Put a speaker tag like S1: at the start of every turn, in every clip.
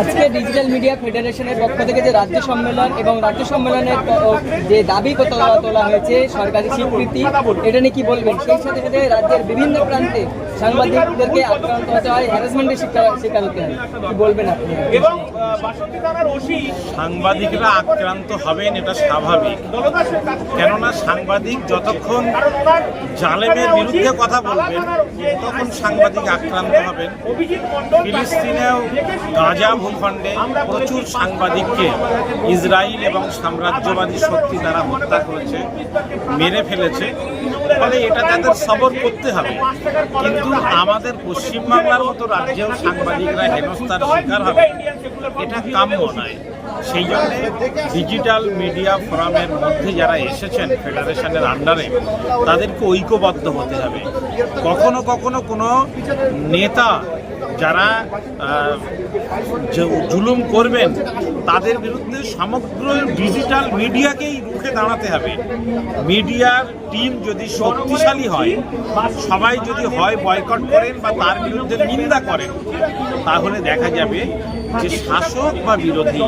S1: আজকে digital media ফেডারেশনের পক্ষ থেকে যে রাজ্য সম্মেলন এবং রাজ্য সম্মেলনের যে দাবি তোলা তোলা হয়েছে, সরকারি স্বীকৃতি, এটা নিয়ে কি বলবেন? সেই সাথে সাথে রাজ্যের বিভিন্ন প্রান্তে সাংবাদিকদেরকে আক্রান্ত হতে হয় হ্যারাসমেন্টের শিকার হতে হয়। কি বলবেন আপনি?
S2: সাংবাদিকরা আক্রান্ত হবেন, এটা স্বাভাবিক। কেননা সাংবাদিক যতক্ষণ জালেমের বিরুদ্ধে কথা বলবেন তখন সাংবাদিক আক্রান্ত হবেন। ফিলিস্তিনেও গাজা ভূখণ্ডে প্রচুর সাংবাদিককে ইসরায়েল এবং সাম্রাজ্যবাদী শক্তি দ্বারা হত্যা করেছে, মেরে ফেলেছে। ফলে এটা তাদের সবর করতে হবে। কিন্তু আমাদের পশ্চিমবাংলার মতো রাজ্যেও সাংবাদিকরা হেনস্থার শিকার হবে, এটা কাম্য নয়। সেই জন্য ডিজিটাল মিডিয়া ফোরামের মধ্যে যারা এসেছেন ফেডারেশনের আন্ডারে, তাদেরকে ঐক্যবদ্ধ হতে হবে। কখনো কখনো কোনো নেতা যারা যে- জুলুম করবেন, তাদের বিরুদ্ধে সমগ্র ডিজিটাল মিডিয়াকেই রুখে দাঁড়াতে হবে। মিডিয়ার টিম যদি শক্তিশালী হয়, সবাই যদি হয় বয়কট করেন বা তার বিরুদ্ধে নিন্দা করেন, তাহলে দেখা যাবে যে শাসক বা বিরোধী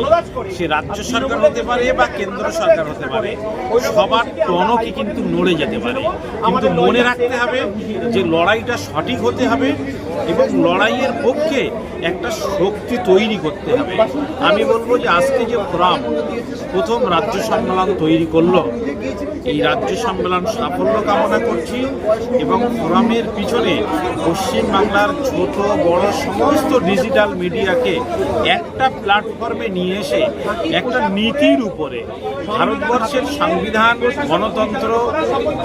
S2: সে রাজ্য সরকার হতে পারে বা কেন্দ্র সরকার হতে পারে, সবার টনকে কিন্তু নড়ে যেতে পারে। কিন্তু মনে রাখতে হবে যে লড়াইটা সঠিক হতে হবে এবং লড়াইয়ের পক্ষে একটা শক্তি তৈরি করতে হবে। আমি বলব যে আজকে যে ফোরাম প্রথম রাজ্য সম্মেলন তৈরি করল। এই রাজ্য সম্মেলন সাফল্য কামনা করছি এবং ফোরামের পিছনে পশ্চিমবাংলার ছোট, বড়, সমস্ত ডিজিটাল মিডিয়াকে একটা প্ল্যাটফর্মে নিয়ে এসে একটা নীতির উপরে ভারতবর্ষের সংবিধান, গণতন্ত্র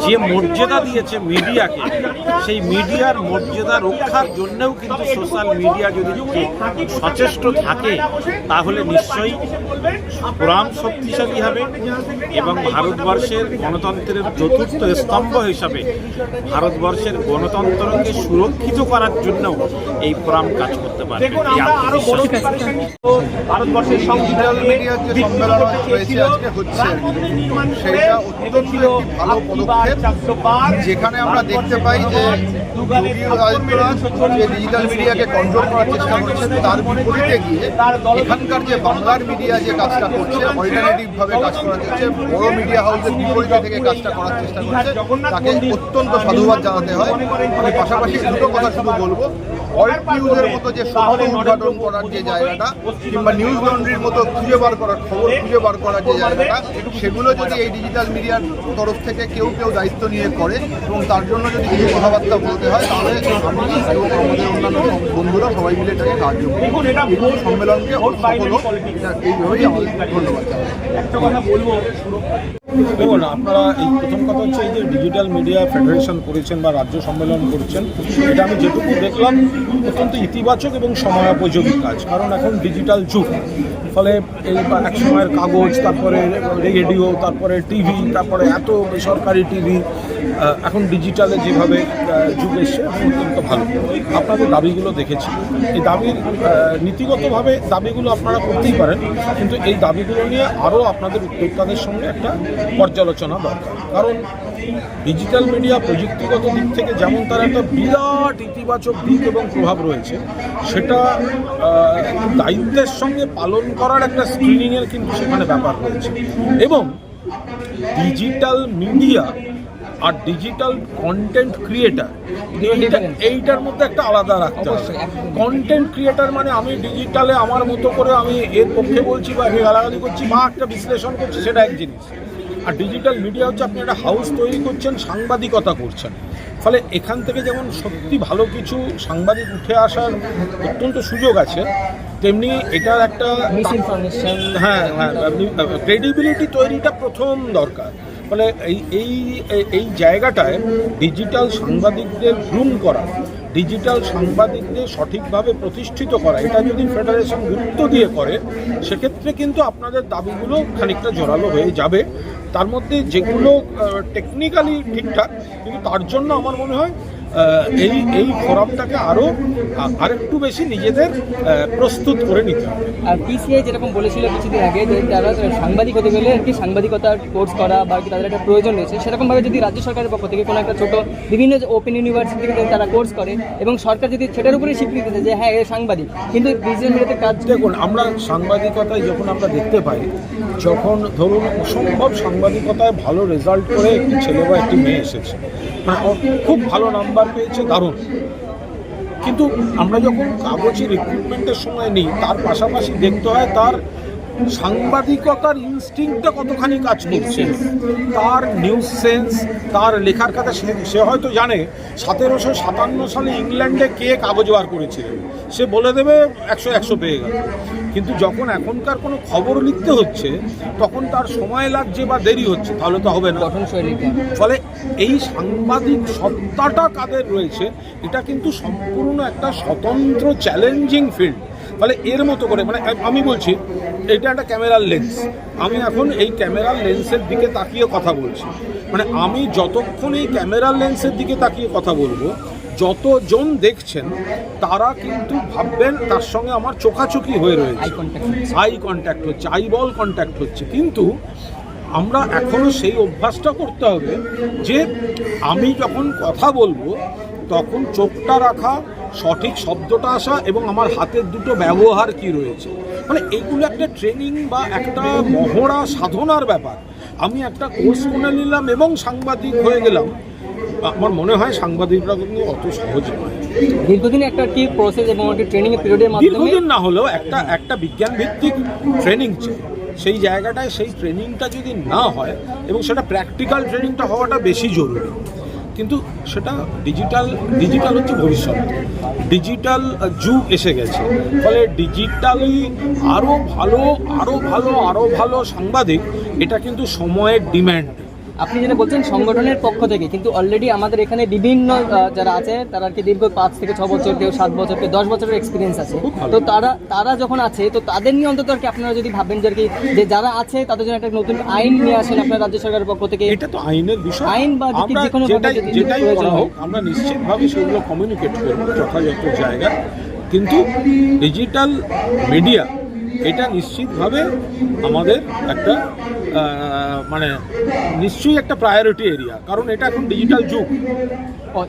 S2: যে মর্যাদা দিয়েছে মিডিয়াকে, সেই মিডিয়ার মর্যাদা রক্ষার জন্যও কিন্তু সোশ্যাল মিডিয়া যদি সচেষ্ট থাকে তাহলে নিশ্চয়ই ফোরাম শক্তিশালী হবে এবং ভারতবর্ষের গণতন্ত্রের চতুর্থ স্তম্ভ হিসাবে ভারতবর্ষের গণতন্ত্রকে সুরক্ষিত করার জন্য এই ফোরাম কাজ করতে পারে।
S3: ভারতবর্ষের সংবিধান
S4: অত্যন্ত ভালো পদক্ষেপ। যেখানে আমরা দেখতে পাই যে ডিজিটাল মিডিয়াকে কন্ট্রোল করার চেষ্টা করছেন তার এখানকার যে বাংলার মিডিয়া যে কাজটা করছে অল্টারনেটিভ ভাবে কাজ করা যাচ্ছে বড় মিডিয়া হাউসের বিপরীতে থেকে কাজটা করার চেষ্টা করছে, তাকে অত্যন্ত সাধুবাদ জানাতে হয়। আমি পাশাপাশি দুটো কথা শুধু বলব অল্ট নিউজের মতো যে সত্য উদ্ঘাটন করার যে জায়গাটা কিংবা নিউজ লন্ড্রির মতো খুঁজে বার করার খবর খুঁজে বার করার যে জায়গাটা সেগুলো যদি এই ডিজিটাল মিডিয়ার তরফ থেকে কেউ কেউ দায়িত্ব নিয়ে করে এবং তার জন্য যদি কিছু কথাবার্তা বলতে হয় তাহলে আমি এবং আমাদের অন্যান্য বন্ধুরা সবাই মিলে এটাকে কার্য
S3: দেখুন,
S4: সম্মেলনকে সফল হোক এইভাবেই আমাদের ধন্যবাদ
S3: একটা কথা বলব
S5: দেখুন আপনারা এই প্রথম কথা হচ্ছে এই যে ডিজিটাল মিডিয়া ফেডারেশন করেছেন বা রাজ্য সম্মেলন করছেন, এটা আমি যেটুকু দেখলাম, অত্যন্ত ইতিবাচক এবং সময়োপযোগী কাজ। কারণ এখন ডিজিটাল যুগ। ফলে এই এক সময়ের কাগজ, তারপরে রেডিও তারপরে টিভি তারপরে এত বেসরকারি টিভি এখন ডিজিটালে যেভাবে যুগ এসছে অত্যন্ত ভালো। আপনাদের দাবিগুলো দেখেছি এই দাবির নীতিগতভাবে দাবিগুলো আপনারা করতেই পারেন, কিন্তু এই দাবিগুলো নিয়ে আরও আপনাদের উদ্যোক্তাদের সঙ্গে একটা পর্যালোচনা দরকার। কারণ ডিজিটাল মিডিয়া প্রযুক্তিগত দিক থেকে যেমন তার একটা বিরাট ইতিবাচক দিক এবং প্রভাব রয়েছে সেটা দায়িত্বের সঙ্গে পালন করার একটা স্ক্রিনিংয়ের কিন্তু সেখানে ব্যাপার রয়েছে। এবং ডিজিটাল মিডিয়া আর ডিজিটাল কন্টেন্ট ক্রিয়েটার এইটার মধ্যে একটা আলাদা রাখতে হবে। কন্টেন্ট ক্রিয়েটার মানে আমি ডিজিটালে আমার মতো করে আমি এর পক্ষে বলছি বা গালাগালি করছি বা একটা বিশ্লেষণ করছি সেটা এক জিনিস। আর ডিজিটাল মিডিয়া হচ্ছে আপনি একটা হাউস তৈরি করছেন সাংবাদিকতা করছেন। ফলে এখান থেকে যেমন সত্যি ভালো কিছু সাংবাদিক উঠে আসার অত্যন্ত সুযোগ আছে তেমনি এটার একটা হ্যাঁ হ্যাঁ ক্রেডিবিলিটি তৈরিটা প্রথম দরকার। ফলে এই এই এই- এই জায়গাটায় ডিজিটাল সাংবাদিকদের গ্রুম করা ডিজিটাল সাংবাদিকদের সঠিকভাবে প্রতিষ্ঠিত করা এটা যদি ফেডারেশন গুরুত্ব দিয়ে করে সেক্ষেত্রে কিন্তু আপনাদের দাবিগুলো খানিকটা জোরালো হয়ে যাবে। তার মধ্যে যেগুলো টেকনিক্যালি ঠিকঠাক কিন্তু তার জন্য আমার মনে হয় এই এই ফোরামটাকে আরও আরেকটু বেশি নিজেদের প্রস্তুত করে নিতে হবে।
S1: আর পিসিআই যেরকম বলেছিল কিছুদিন আগে যে তারা সাংবাদিক হতে গেলে আর কি সাংবাদিকতার কোর্স করা বা কি তাদের একটা প্রয়োজন রয়েছে সেরকমভাবে যদি রাজ্য সরকারের পক্ষ থেকে কোনো একটা ছোট বিভিন্ন ওপেন ইউনিভার্সিটি থেকে তারা কোর্স করে এবং সরকার যদি সেটার উপরে স্বীকৃতি দেয় যে হ্যাঁ এ সাংবাদিক কিন্তু ডিজিটাল মিডিয়াতে কাজ
S5: দেখুন আমরা সাংবাদিকতায় যখন আমরা দেখতে পাই যখন ধরুন অসম্ভব সাংবাদিকতায় ভালো রেজাল্ট করে একটি ছেলে বা একটি মেয়ে এসেছে মানে খুব ভালো নাম্বার পেয়েছে দারুণ। কিন্তু আমরা যখন কাগজে রিক্রুটমেন্টের সময় নিই তার পাশাপাশি দেখতে হয় তার সাংবাদিকতার ইনস্টিংটা কতখানি কাজ করছে? তার নিউজ সেন্স তার লেখার কথা সে সে হয়তো জানে সতেরোশো সাতান্ন সালে ইংল্যান্ডে কে কাগজ বার করেছিলেন সে বলে দেবে একশো একশো পেয়ে গেল। কিন্তু যখন এখনকার কোনো খবর লিখতে হচ্ছে তখন তার সময় লাগছে বা দেরি হচ্ছে তাহলে তো হবে না। ফলে এই সাংবাদিক সত্তাটা কাদের রয়েছে এটা কিন্তু সম্পূর্ণ একটা স্বতন্ত্র চ্যালেঞ্জিং ফিল্ড ফলে এর মতো করে মানে আমি বলছি এটা একটা ক্যামেরার লেন্স আমি এখন এই ক্যামেরার লেন্সের দিকে তাকিয়ে কথা বলছি। মানে আমি যতক্ষণ এই ক্যামেরার লেন্সের দিকে তাকিয়ে কথা বলব যতজন দেখছেন তারা কিন্তু ভাববেন তার সঙ্গে আমার চোখাচোখি হয়ে রয়েছে।
S1: আই কন্ট্যাক্ট
S5: হচ্ছে। আই বল কন্ট্যাক্ট হচ্ছে। কিন্তু আমরা এখনও সেই অভ্যাসটা করতে হবে যে আমি যখন কথা বলব তখন চোখটা রাখা সঠিক শব্দটা আসা এবং আমার হাতের দুটো ব্যবহার কি রয়েছে। মানে এগুলো একটা ট্রেনিং বা একটা মহড়া সাধনার ব্যাপার। আমি একটা কোর্স করে নিলাম এবং সাংবাদিক হয়ে গেলাম। আমার মনে হয় সাংবাদিকরা কিন্তু অত সহজ নয়।
S1: দীর্ঘদিন একটা কি প্রসেস এবং একটা ট্রেনিং পিরিয়ডের মাধ্যমে
S5: দীর্ঘদিন না হলেও একটা একটা বিজ্ঞান ভিত্তিক ট্রেনিং চাই। সেই জায়গাটায় সেই ট্রেনিংটা যদি না হয় এবং সেটা প্র্যাকটিক্যাল ট্রেনিংটা হওয়াটা বেশি জরুরি। কিন্তু সেটা ডিজিটাল ডিজিটাল হচ্ছে ভবিষ্যৎ। ডিজিটাল যুগ এসে গেছে। ফলে ডিজিটালি আরও ভালো আরও ভালো আরও ভালো সাংবাদিক, এটা কিন্তু সময়ের ডিম্যান্ড
S1: আপনি যেটা বলছেন সংগঠনের পক্ষ থেকে কিন্তু অলরেডি আমাদের এখানে বিভিন্ন যারা আছে তারা আর কি দীর্ঘ পাঁচ থেকে ছ বছর কেউ সাত বছর কেউ দশ বছরের এক্সপিরিয়েন্স আছে। তো তারা তারা যখন আছে তো তাদের নিয়ে অন্তত আর কি আপনারা যদি ভাবেন যে আর কি যে যারা আছে তাদের জন্য একটা নতুন আইন নিয়ে আসেন আপনার রাজ্য সরকারের পক্ষ থেকে।
S5: এটা তো আইনের বিষয়।
S1: আইন বা যে-
S5: যেটাই
S1: হয়।
S5: হোক আমরা নিশ্চিতভাবে সেগুলো কমিউনিকেট করব যথাযথ জায়গায়। কিন্তু ডিজিটাল মিডিয়া এটা নিশ্চিতভাবে আমাদের একটা মানে নিশ্চয়ই একটা প্রায়োরিটি এরিয়া কারণ এটা এখন ডিজিটাল যুগ।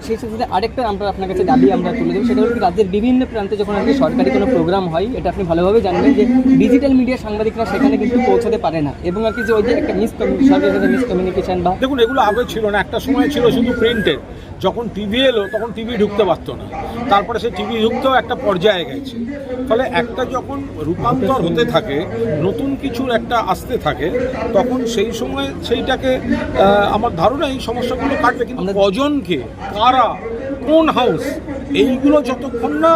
S1: সেই সাথে আরেকটা আমরা আপনার কাছে দাবি আমরা তুলে দেবো সেটা হলো রাজ্যের বিভিন্ন প্রান্তে যখন আর সরকারি কোনো প্রোগ্রাম হয় এটা আপনি ভালোভাবে জানবেন যে ডিজিটাল মিডিয়া সাংবাদিকরা সেখানে কিন্তু পৌঁছাতে পারে না। এবং আর কি যে ওই যে একটা মিস মিসকমিউনিকেশন বা
S5: দেখুন এগুলো আগে ছিল না একটা সময় ছিল শুধু প্রিন্টেড যখন টিভি এলো তখন টিভি ঢুকতে পারতো না। তারপরে সে টিভি ঢুকতেও একটা পর্যায়ে গেছে। ফলে একটা যখন রূপান্তর হতে থাকে নতুন কিছুর একটা আসতে থাকে তখন সেই সময় সেইটাকে আমার ধারণা এই সমস্যাগুলো কাটবে। কিন্তু কজনকে কারা কোন হাউস এইগুলো যতক্ষণ না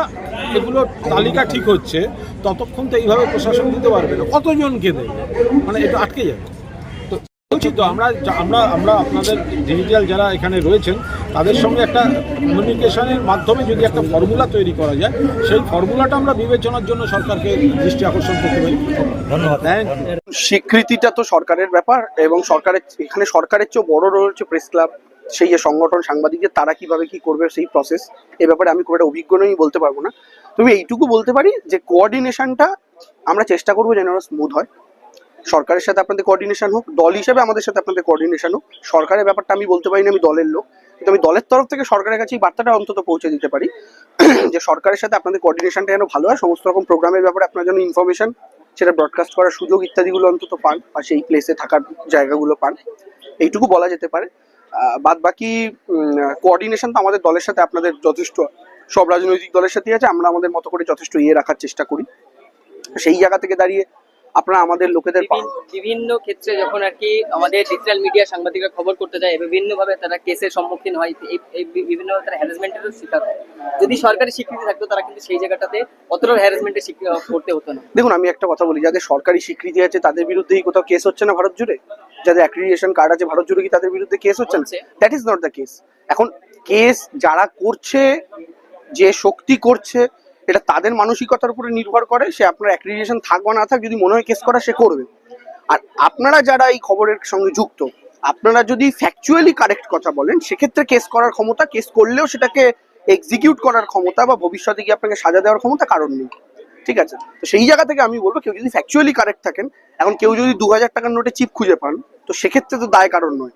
S5: এগুলো তালিকা ঠিক হচ্ছে ততক্ষণ তো এইভাবে প্রশাসন দিতে পারবে না। কতজনকে দেবে? মানে এটা আটকে যাবে। তো বলছি তো আমরা আমরা আমরা আপনাদের ডিজিটাল যারা এখানে রয়েছেন তাদের সঙ্গে একটা কমিউনিকেশনের মাধ্যমে যদি একটা ফর্মুলা তৈরি করা যায় সেই ফর্মুলাটা আমরা বিবেচনার জন্য সরকারকে দৃষ্টি আকর্ষণ করতে পারি। ধন্যবাদ।
S6: স্বীকৃতিটা তো সরকারের ব্যাপার এবং সরকারের এখানে সরকারের চেয়েও বড় হচ্ছে প্রেস ক্লাব সেই যে সংগঠন সাংবাদিকদের তারা কীভাবে কি করবে সেই প্রসেস এ ব্যাপারে আমি খুব একটা অভিজ্ঞ নই বলতে পারব না। তবে এইটুকু বলতে পারি যে কোঅর্ডিনেশনটা আমরা চেষ্টা করব যেন স্মুথ হয়। সরকারের সাথে আপনাদের কোঅর্ডিনেশন হোক, দল হিসেবে আমাদের সাথে আপনাদের কোঅর্ডিনেশন হোক, সরকারের ব্যাপারটা আমি বলতে পারি না, আমি দলের লোক। কিন্তু আমি দলের তরফ থেকে সরকারের কাছে এই বার্তাটা অন্তত পৌঁছে দিতে পারি, যে সরকারের সাথে আপনাদের কোঅর্ডিনেশনটা যেন ভালো হয়, সমস্ত রকম প্রোগ্রামের ব্যাপারে আপনার জন্য ইনফরমেশন সেটা ব্রডকাস্ট করার সুযোগ ইত্যাদিগুলো অন্তত পান, আর সেই প্লেসে থাকার জায়গাগুলো পান। এইটুকু বলা যেতে পারে। বাদ বাকি কোঅর্ডিনেশন তো আমাদের দলের সাথে আপনাদের যথেষ্ট, সব রাজনৈতিক দলের সাথেই আছে, আমরা আমাদের মতো করে যথেষ্ট ইয়ে রাখার চেষ্টা করি। সেই জায়গা থেকে দাঁড়িয়ে আপনারা আমাদের লোকেদের
S1: বিভিন্ন- ক্ষেত্রে যখন আর কি আমাদের ডিজিটাল মিডিয়া সাংবাদিকরা খবর করতে যায় বিভিন্ন ভাবে তারা কেসের সম্মুখীন হয় এই- বিভিন্ন তারা হ্যারাসমেন্টেরও শিকার হয়। যদি সরকারি স্বীকৃতি থাকতো তারা কিন্তু সেই জায়গাটাতে অতটা হ্যারাসমেন্টের করতে হতো না।
S6: দেখুন আমি একটা কথা বলি যাদের সরকারি স্বীকৃতি আছে তাদের বিরুদ্ধেই কোথাও কেস হচ্ছে না ভারত জুড়ে? যাদের অ্যাক্রিডিয়েশন কার্ড আছে ভারত জুড়ে কি তাদের বিরুদ্ধে কেস হচ্ছে না। That is not the case এখন কেস যারা করছে যে শক্তি করছে এটা তাদের মানসিকতার উপরে নির্ভর করে, সে আপনার অ্যাক্রিডিয়েশন থাক বা না থাক, যদি মনে হয় কেস করা, সে করবে। আর আপনারা যারা এই খবরের সঙ্গে যুক্ত, আপনারা যদি ফ্যাকচুয়ালি কারেক্ট কথা বলেন, সেক্ষেত্রে কেস করার ক্ষমতা কেস করলেও সেটাকে এক্সিকিউট করার ক্ষমতা বা ভবিষ্যতে গিয়ে আপনাকে সাজা দেওয়ার ক্ষমতা কারণ নেই। ঠিক আছে? তো সেই জায়গা থেকে আমি বলব, কেউ যদি ফ্যাকচুয়ালি কারেক্ট থাকেন, এখন কেউ যদি দু হাজার টাকার নোটে চিপ খুঁজে পান, তো সেক্ষেত্রে তো দায় কারণ নয়।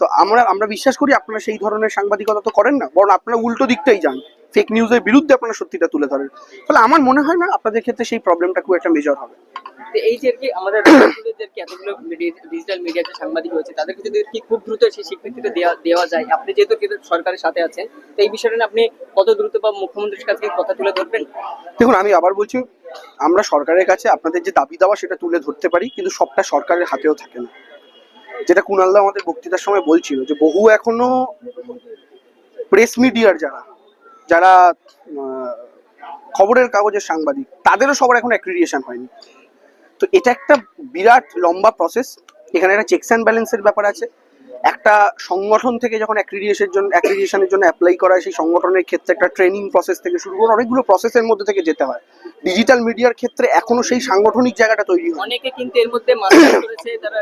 S6: তো আমরা আমরা বিশ্বাস করি আপনারা সেই ধরনের সাংবাদিকতা তো করেন না বরং আপনারা উল্টো দিকটাই যান। ফেক নিউজের বিরুদ্ধে আপনারা সত্যিটা তুলে ধরেন। ফলে আমার মনে হয় না আপনাদের ক্ষেত্রে সেই প্রবলেমটা খুব একটা মেজর হবে।
S1: এই যে কি আমাদের এতগুলো ডিজিটাল মিডিয়াতে সাংবাদিক রয়েছে তাদেরকে যদি কি খুব দ্রুত সেই স্বীকৃতিটা দেওয়া দেওয়া যায়? আপনি যেহেতু সরকারের সাথে আছেন তো এই বিষয়টা আপনি কত দ্রুত বা মুখ্যমন্ত্রীর কাছে কথা তুলে ধরবেন?
S6: দেখুন আমি আবার বলছি আমরা সরকারের কাছে আপনাদের যে দাবি দাওয়া সেটা তুলে ধরতে পারি কিন্তু সবটা সরকারের হাতেও থাকে না। যেটা কুণালদা আমাদের বক্তৃতার সময় বলছিল, যে বহু এখনও প্রেস মিডিয়ার যারা যারা খবরের কাগজের সাংবাদিক, তাদেরও সবার এখন অ্যাক্রিডিয়েশন হয়নি। তো এটা একটা বিরাট লম্বা প্রসেস এখানে একটা চেকস অ্যান্ড ব্যালেন্সের ব্যাপার আছে। একটা সংগঠন থেকে যখন অ্যাক্রিডিয়েশনের জন্য অ্যাক্রিডিয়েশনের জন্য অ্যাপ্লাই করা হয়, সেই সংগঠনের ক্ষেত্রে একটা ট্রেনিং প্রসেস থেকে শুরু করে অনেকগুলো প্রসেসের মধ্যে থেকে যেতে হয়। ডিজিটাল মিডিয়ার ক্ষেত্রে এখনও সেই সাংগঠনিক জায়গাটা তৈরি হয়
S1: অনেকে কিন্তু এর মধ্যে মাস্টার্স করেছে তারা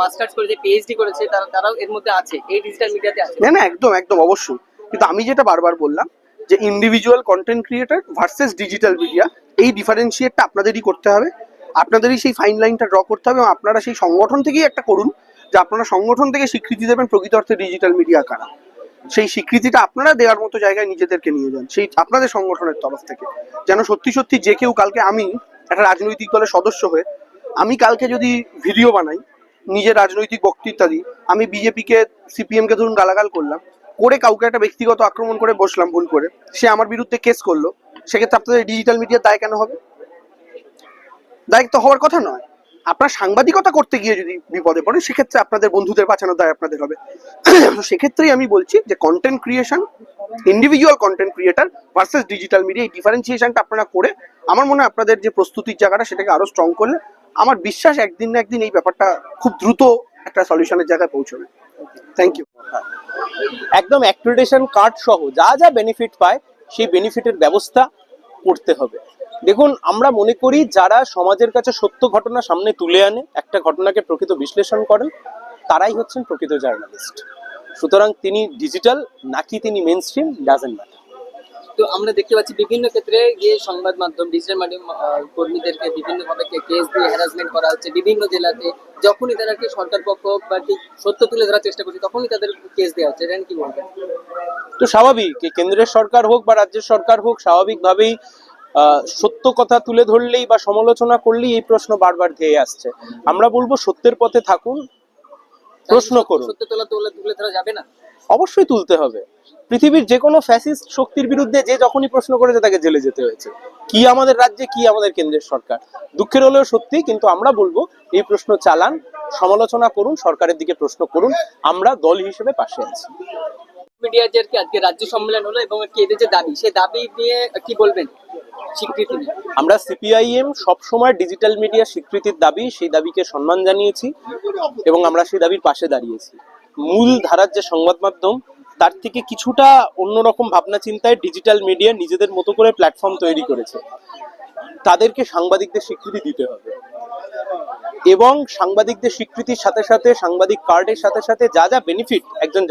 S1: মাস্টার্স করেছে পিএইচডি করেছে তারা তারাও এর মধ্যে আছে এই ডিজিটাল মিডিয়াতে আছে।
S6: না না একদম একদম অবশ্যই। কিন্তু আমি যেটা বারবার বললাম যে individual content creator versus digital media এই ডিফারেন্সিয়েটটা আপনাদেরই করতে হবে। আপনাদেরই সেই ফাইন লাইনটা ড্র করতে হবে এবং আপনারা সেই সংগঠন থেকেই একটা করুন যে আপনারা সংগঠন থেকে স্বীকৃতি দেবেন প্রকৃত অর্থে ডিজিটাল মিডিয়া কারা। সেই স্বীকৃতিটা আপনারা দেওয়ার মতো জায়গায় নিজেদেরকে নিয়ে যান। সেই আপনাদের সংগঠনের তরফ থেকে। যেন সত্যি সত্যি যে কেউ কালকে আমি একটা রাজনৈতিক দলের সদস্য হয়ে, আমি কালকে যদি ভিডিও বানাই, নিজের রাজনৈতিক বক্তৃতা দিই, আমি বিজেপিকে সিপিএম কে ধরুন গালাগাল করলাম, করে কাউকে একটা ব্যক্তিগত আক্রমণ করে বসলাম ভুল করে, সে আমার বিরুদ্ধে কেস করল, সেক্ষেত্রে আপনাদের ডিজিটাল মিডিয়ার দায় কেন হবে? দায়িত্ব হওয়ার কথা নয়। আপনার সাংবাদিকতা করতে গিয়ে যদি বিপদে পড়েন, সেক্ষেত্রে আপনাদের বন্ধুদের বাঁচানোর দায় আপনাদের হবে। তো সেক্ষেত্রেই আমি বলছি যে content creation individual content creator versus digital media এই ডিফারেন্সিয়েশনটা আপনারা করে আমার মনে হয় আপনাদের যে প্রস্তুতির জায়গাটা সেটাকে আরও স্ট্রং করলে আমার বিশ্বাস একদিন না একদিন এই ব্যাপারটা খুব দ্রুত একটা সলিউশনের জায়গায় পৌঁছবে। থ্যাংক ইউ
S7: একদম অ্যাক্রিডিটেশন কার্ড সহ যা যা বেনিফিট পায়, সেই বেনিফিটের ব্যবস্থা করতে হবে। দেখুন আমরা মনে করি যারা সমাজের কাছে সত্য ঘটনা সামনে তুলে আনে একটা ঘটনাকে প্রকৃত বিশ্লেষণ করেন তারাই হচ্ছেন প্রকৃত জার্নালিস্ট। সুতরাং তিনি ডিজিটাল নাকি তিনি মেন স্ট্রিম ডাজেন্ট ম্যাটার
S1: তো আমরা দেখতে পাচ্ছি বিভিন্ন ক্ষেত্রে গিয়ে সংবাদ মাধ্যম ডিজিটাল মাধ্যম কর্মীদেরকে বিভিন্ন ভাবে কেস দিয়ে হ্যারাসমেন্ট করা হচ্ছে বিভিন্ন জেলাতে। যখনই তারা কি সরকার পক্ষ বা ঠিক সত্য তুলে ধরার চেষ্টা করছে তখনই তাদের কেস দেওয়া হচ্ছে। এটা কি বলবেন?
S7: তো স্বাভাবিক কেন্দ্রের সরকার হোক বা রাজ্যের সরকার হোক স্বাভাবিকভাবেই সত্য কথা তুলে ধরলেই বা সমালোচনা করলেই এই প্রশ্ন বারবার ধেয়ে আসছে। আমরা বলব সত্যের পথে থাকুন প্রশ্ন করুন। অবশ্যই তুলতে হবে। পৃথিবীর যে কোনো ফ্যাসিস্ট শক্তির বিরুদ্ধে যে যখনই প্রশ্ন করেছে তাকে জেলে যেতে হয়েছে। কি আমাদের রাজ্যে কি আমাদের কেন্দ্রের সরকার? দুঃখের হলেও সত্যি কিন্তু আমরা বলব এই প্রশ্ন চালান সমালোচনা করুন সরকারের দিকে প্রশ্ন করুন আমরা দল হিসেবে পাশে আছি।
S1: আজকে রাজ্য সম্মেলন হলো এবং এদের যে দাবি, সেই দাবি নিয়ে কি বলবেন স্বীকৃতি
S7: আমরা সিপিআইএম সবসময় ডিজিটাল মিডিয়া স্বীকৃতির দাবি, সেই দাবিকে সম্মান জানিয়েছি এবং আমরা সেই দাবির পাশে দাঁড়িয়েছি। মূল ধারার যে সংবাদ মাধ্যম, তার থেকে কিছুটা অন্যরকম ভাবনা চিন্তায় ডিজিটাল মিডিয়া নিজেদের মতো করে প্ল্যাটফর্ম তৈরি করেছে। তাদেরকে সাংবাদিকদের স্বীকৃতি দিতে হবে। এবং সাংবাদিকদের স্বীকৃতির সাথে সাথে, সাংবাদিক কার্ডের সাথে সাথে যা যা বেনিফিট একজন